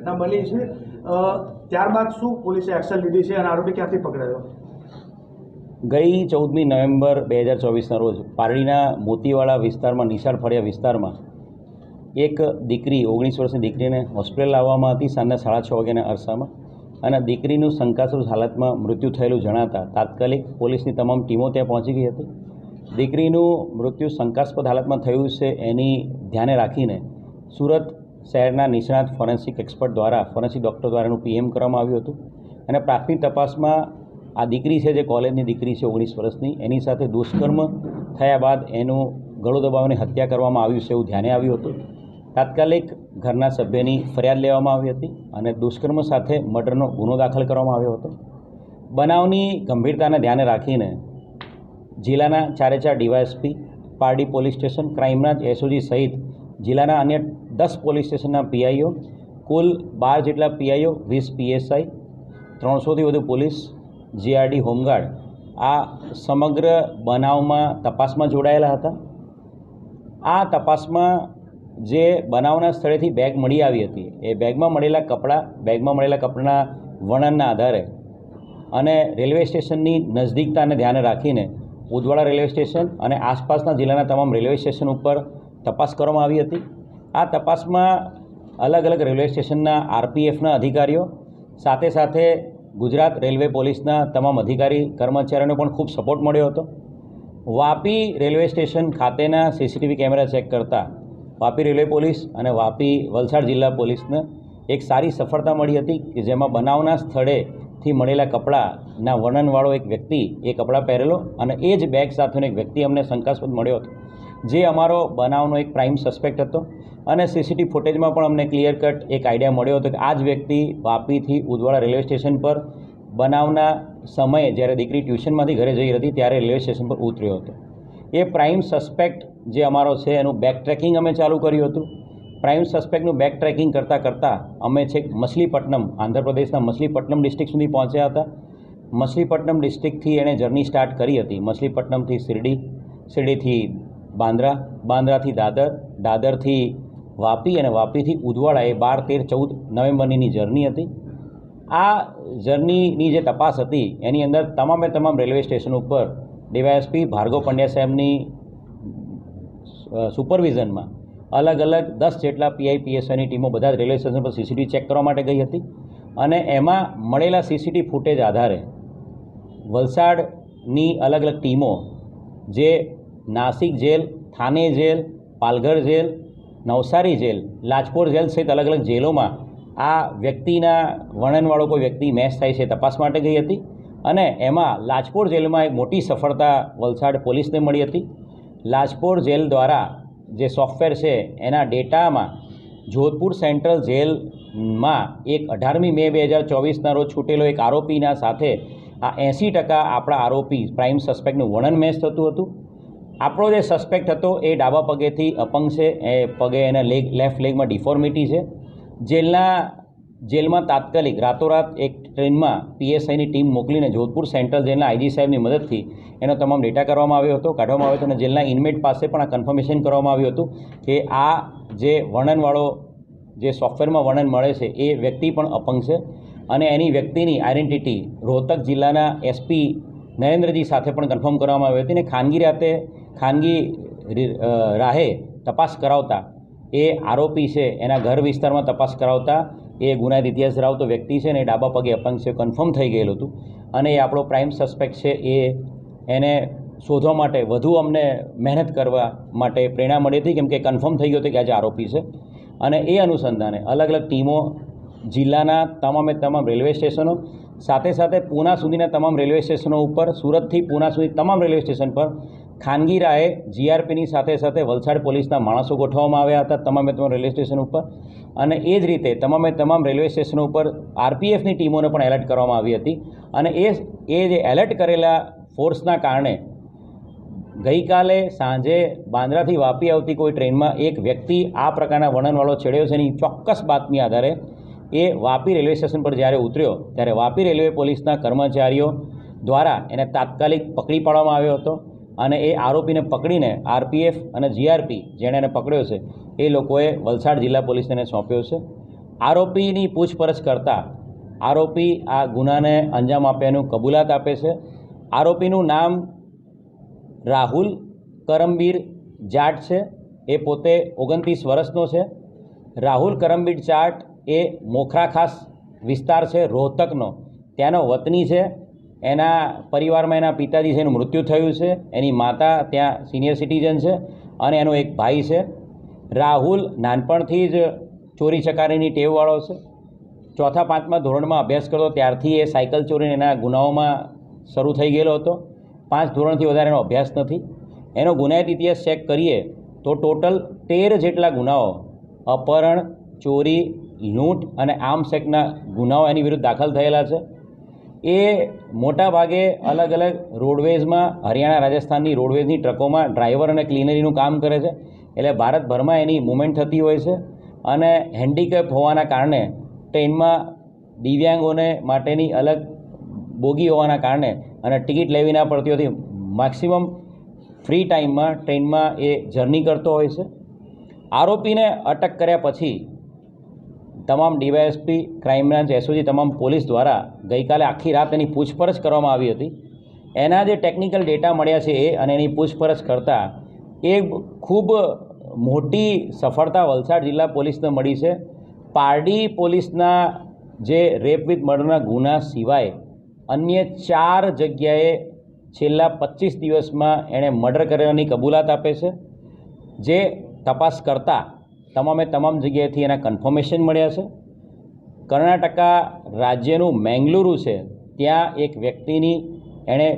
ઘટના બની છે. ત્યારબાદ શું પોલીસે એક્શન લીધી છે અને આરોપી ક્યાંથી પકડાયો? ગઈ ચૌદમી નવેમ્બર બે હજાર ચોવીસના રોજ પારડીના મોતીવાળા વિસ્તારમાં, નિશાળ ફળિયા વિસ્તારમાં એક દીકરી, ઓગણીસ વર્ષની દીકરીને હોસ્પિટલ લાવવામાં હતી સાંજના સાડા છ વાગ્યાના અરસામાં. અને દીકરીનું શંકાસ્પદ હાલતમાં મૃત્યુ થયેલું જણાતા તાત્કાલિક પોલીસની તમામ ટીમો ત્યાં પહોંચી ગઈ હતી. દીકરીનું મૃત્યુ શંકાસ્પદ હાલતમાં થયું છે એની ધ્યાને રાખીને સુરત શહેરના નિષ્ણાત ફોરેન્સિક એક્સપર્ટ દ્વારા, ફોરેન્સિક ડૉક્ટર દ્વારા એનું પીએમ કરવામાં આવ્યું હતું. અને પ્રાથમિક તપાસમાં આ દીકરી છે, જે કોલેજની દીકરી છે ઓગણીસ વર્ષની, એની સાથે દુષ્કર્મ થયા બાદ એનું ગળું દબાવીને હત્યા કરવામાં આવ્યું છે એવું ધ્યાને આવ્યું હતું. તાત્કાલિક ઘરના સભ્યની ફરિયાદ લેવામાં આવી હતી અને દુષ્કર્મ સાથે મર્ડરનો ગુનો દાખલ કરવામાં આવ્યો હતો. બનાવની ગંભીરતાને ધ્યાને રાખીને જિલ્લાના ચારે ચાર DYSP, Pardi police station crime branch SOG સહિત જિલ્લાના અન્ય દસ પોલીસ સ્ટેશનના પીઆઈઓ, કુલ બાર જેટલા પીઆઈઓ, વીસ પીએસઆઈ, ત્રણસોથી વધુ પોલીસ, જીઆરડી, હોમગાર્ડ આ સમગ્ર બનાવમાં તપાસમાં જોડાયેલા હતા. આ તપાસમાં જે બનાવના સ્થળેથી બેગ મળી આવી હતી, એ બેગમાં મળેલા કપડાં, બેગમાં મળેલા કપડાના વર્ણનના આધારે અને રેલવે સ્ટેશનની નજદીકતાને ધ્યાને રાખીને ઉદવાડા રેલવે સ્ટેશન અને આસપાસના જિલ્લાના તમામ રેલવે સ્ટેશન ઉપર તપાસ કરવામાં આવી હતી. આ તપાસમાં અલગ અલગ રેલવે સ્ટેશનના આરપીએફના અધિકારીઓ, સાથે સાથે ગુજરાત રેલવે પોલીસના તમામ અધિકારી, કર્મચારીઓનો પણ ખૂબ સપોર્ટ મળ્યો હતો. વાપી રેલવે સ્ટેશન ખાતેના સીસીટીવી કેમેરા ચેક કરતાં વાપી રેલવે પોલીસ અને વાપી વલસાડ જિલ્લા પોલીસને એક સારી સફળતા મળી હતી કે જેમાં બનાવના સ્થળેથી મળેલા કપડાના વર્ણનવાળો એક વ્યક્તિ એ કપડાં પહેરેલો અને એ જ બેગ સાથેનો એક વ્યક્તિ અમને શંકાસ્પદ મળ્યો હતો. જે અમારો બનાવનો એક પ્રાઇમ સસ્પેક્ટ હતો. અને સીસીટીવી ફૂટેજમાં પણ અમને ક્લિયર કટ એક આઈડિયા મળ્યો હતો કે આ જ વ્યક્તિ વાપીથી ઉદવાડા રેલવે સ્ટેશન પર બનાવના સમયે જ્યારે દીકરી ટ્યુશનમાંથી ઘરે જઈ હતી ત્યારે રેલવે સ્ટેશન પર ઉતર્યો હતો. એ પ્રાઇમ સસ્પેક્ટ જે અમારો છે એનું બેક ટ્રેકિંગ અમે ચાલુ કર્યું હતું. પ્રાઇમ સસ્પેક્ટનું બેક ટ્રેકિંગ કરતાં કરતાં અમે છેક મછલીપટ્ટનમ, આંધ્રપ્રદેશના મછલીપટ્ટનમ ડિસ્ટ્રિક્ટ સુધી પહોંચ્યા હતા. મછલીપટ્ટનમ ડિસ્ટ્રિક્ટથી એણે જર્ની સ્ટાર્ટ કરી હતી. મછલીપટ્ટનમથી શિરડી, શિરડીથી બાંદ્રા, બાંદ્રાથી દાદર, દાદરથી વાપી અને વાપીથી ઉદવાડા એ બાર, તેર, ચૌદ નવેમ્બરની જર્ની હતી. આ જર્નીની જે તપાસ હતી, એની અંદર તમામે તમામ રેલવે સ્ટેશન ઉપર ડીવાયએસપી ભાર્ગવ પંડ્યા સાહેબની સુપરવિઝનમાં અલગ અલગ દસ જેટલા પીઆઈ પીએસઆઈની ટીમો બધા જ રેલવે સ્ટેશન પર સીસીટીવી ચેક કરવા માટે ગઈ હતી. અને એમાં મળેલા સીસીટીવી ફૂટેજ આધારે વલસાડની અલગ અલગ ટીમો જે Nashik jail, Thane jail, Palghar jail, Navsari jail, Lajpor jail સહિત અલગ અલગ જેલોમાં આ વ્યક્તિના વર્ણનવાળો કોઈ વ્યક્તિ મેચ થાય છે તપાસ માટે ગઈ હતી અને એમાં લાજપોર જેલમાં એક મોટી સફળતા વલસાડ પોલીસને મળી હતી. લાજપોર જેલ દ્વારા જે સોફ્ટવેર છે એના ડેટામાં જોધપુર સેન્ટ્રલ જેલમાં એક અઢારમી મે બે હજાર ચોવીસના રોજ છૂટેલો એક આરોપીના સાથે આ એંસી ટકા આપણા આરોપી પ્રાઇમ સસ્પેક્ટનું વર્ણન મેચ થતું હતું. આપણો જે સસ્પેક્ટ હતો એ ડાબા પગેથી અપંગ છે. એ પગે એના લેગ લેફ્ટ લેગમાં ડિફોર્મિટી છે. જેલના, જેલમાં તાત્કાલિક રાતોરાત એક ટ્રેનમાં પીએસઆઈની ટીમ મોકલીને જોધપુર સેન્ટ્રલ જેલના આઈજી સાહેબની મદદથી એનો તમામ ડેટા કરવામાં આવ્યો હતો, કાઢવામાં આવ્યો હતો અને જેલના ઇનમેટ પાસે પણ આ કન્ફર્મેશન કરવામાં આવ્યું હતું કે આ જે વર્ણનવાળો જે સોફ્ટવેરમાં વર્ણન મળે છે એ વ્યક્તિ પણ અપંગ છે અને એની વ્યક્તિની આઈડેન્ટિટી રોહતક જિલ્લાના એસપી નરેન્દ્રજી સાથે પણ કન્ફર્મ કરવામાં આવી હતી અને ખાનગી રાતે ખાનગી રાહે તપાસ કરાવતા. એ આરોપી છે, એના ઘર વિસ્તારમાં તપાસ કરાવતા. એ ગુનાહિત ઇતિહાસ ધરાવતો વ્યક્તિ છે ને એ ડાબા પગે અપંગ છે કન્ફર્મ થઈ ગયેલું હતું. અને એ આપણો પ્રાઇમ સસ્પેક્ટ છે, એ એને શોધવા માટે વધુ અમને મહેનત કરવા માટે પ્રેરણા મળી હતી, કેમ કે કન્ફર્મ થઈ ગયું હતું કે આજે આરોપી છે. અને એ અનુસંધાને અલગ અલગ ટીમો, જિલ્લાના તમામે તમામ રેલવે સ્ટેશનો, સાથે સાથે પૂના સુધીના તમામ રેલવે સ્ટેશનો ઉપર, સુરતથી પૂના સુધી તમામ રેલવે સ્ટેશન પર ખાનગી રાહે જીઆરપીની સાથે સાથે વલસાડ પોલીસના માણસો ગોઠવવામાં આવ્યા હતા તમામે તમામ રેલવે સ્ટેશન ઉપર. અને એ જ રીતે તમામે તમામ રેલવે સ્ટેશનો ઉપર આરપીએફની ટીમોને પણ એલર્ટ કરવામાં આવી હતી. અને એ એ જે એલર્ટ કરેલા ફોર્સના કારણે ગઈકાલે સાંજે બાંદ્રાથી વાપી આવતી કોઈ ટ્રેનમાં એક વ્યક્તિ આ પ્રકારના વર્ણનવાળો છેડ્યો છે એની ચોક્કસ બાતમી આધારે એ વાપી રેલવે સ્ટેશન પર જ્યારે ઉતર્યો ત્યારે વાપી રેલવે પોલીસના કર્મચારીઓ દ્વારા એને તાત્કાલિક પકડી પાડવામાં આવ્યો હતો. અને એ આરોપીને પકડીને આરપીએફ અને જીઆરપી, જેણે એને પકડ્યો છે, એ લોકોએ વલસાડ જિલ્લા પોલીસને એને સોંપ્યો છે. આરોપીની પૂછપરછ કરતાં આરોપી આ ગુનાને અંજામ આપ્યાનું કબૂલાત આપે છે. આરોપીનું નામ રાહુલ કરમબીર જાટ છે. એ પોતે ઓગણત્રીસ વર્ષનો છે. રાહુલ કરમબીર જાટ એ મોખરા ખાસ વિસ્તાર છે, રોહતકનો. ત્યાંનો વતની છે. એના પરિવારમાં એના પિતાજી છે, એનું મૃત્યુ થયું છે, એની માતા ત્યાં સિનિયર સિટીઝન છે અને એનો એક ભાઈ છે. રાહુલ નાનપણથી જ ચોરી ચકારીની ટેવવાળો છે. ચોથા, પાંચમા ધોરણમાં અભ્યાસ કરતો ત્યારથી એ સાયકલ ચોરીને એના ગુનાઓમાં શરૂ થઈ ગયેલો હતો. પાંચ ધોરણથી વધારે એનો અભ્યાસ નથી. એનો ગુનાહિત ઇતિહાસ ચેક કરીએ તો ટોટલ તેર જેટલા ગુનાઓ, અપહરણ, ચોરી, લૂંટ અને આર્મ્સ એક્ટના ગુનાઓ એની વિરુદ્ધ દાખલ થયેલા છે. એ મોટા ભાગે અલગ અલગ રોડવેઝમાં, હરિયાણા, રાજસ્થાનની રોડવેઝની ટ્રકોમાં ડ્રાઈવર અને ક્લીનરીનું કામ કરે છે. એટલે ભારતભરમાં એની મુવમેન્ટ થતી હોય છે અને હેન્ડીકેપ હોવાના કારણે, ટ્રેનમાં દિવ્યાંગોને માટેની અલગ બોગી હોવાના કારણે અને ટિકિટ લેવી ના પડતી હોતી મેક્સિમમ ફ્રી ટાઈમમાં ટ્રેનમાં એ જર્ની કરતો હોય છે. આરોપીને અટક કર્યા પછી તમામ ડીવાયએસપી, ક્રાઇમ બ્રાન્ચ એસઓજી તમામ પોલીસ દ્વારા ગઈકાલે આખી રાત એની પૂછપરછ કરવામાં આવી હતી. એના જે ટેકનિકલ ડેટા મળ્યા છે એ અને એની પૂછપરછ કરતાં એ ખૂબ મોટી સફળતા વલસાડ જિલ્લા પોલીસને મળી છે. પારડી પોલીસના જે રેપ વિથ મર્ડરના ગુના સિવાય અન્ય ચાર જગ્યાએ છેલ્લા પચીસ દિવસમાં એણે મર્ડર કરવાની કબૂલાત આપે છે. જે તપાસ કરતાં તમામે તમામ જગ્યાએથી એના કન્ફર્મેશન મળ્યા છે. કર્ણાટકા રાજ્યનું મેંગલુરુ છે, ત્યાં એક વ્યક્તિની એણે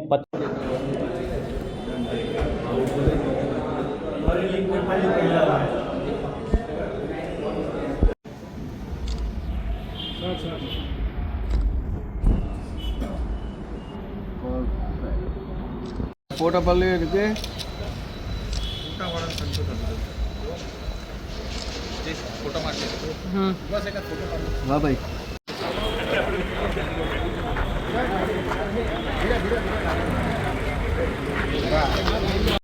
પત ફોટો પાડી રીતે હા ભાઈ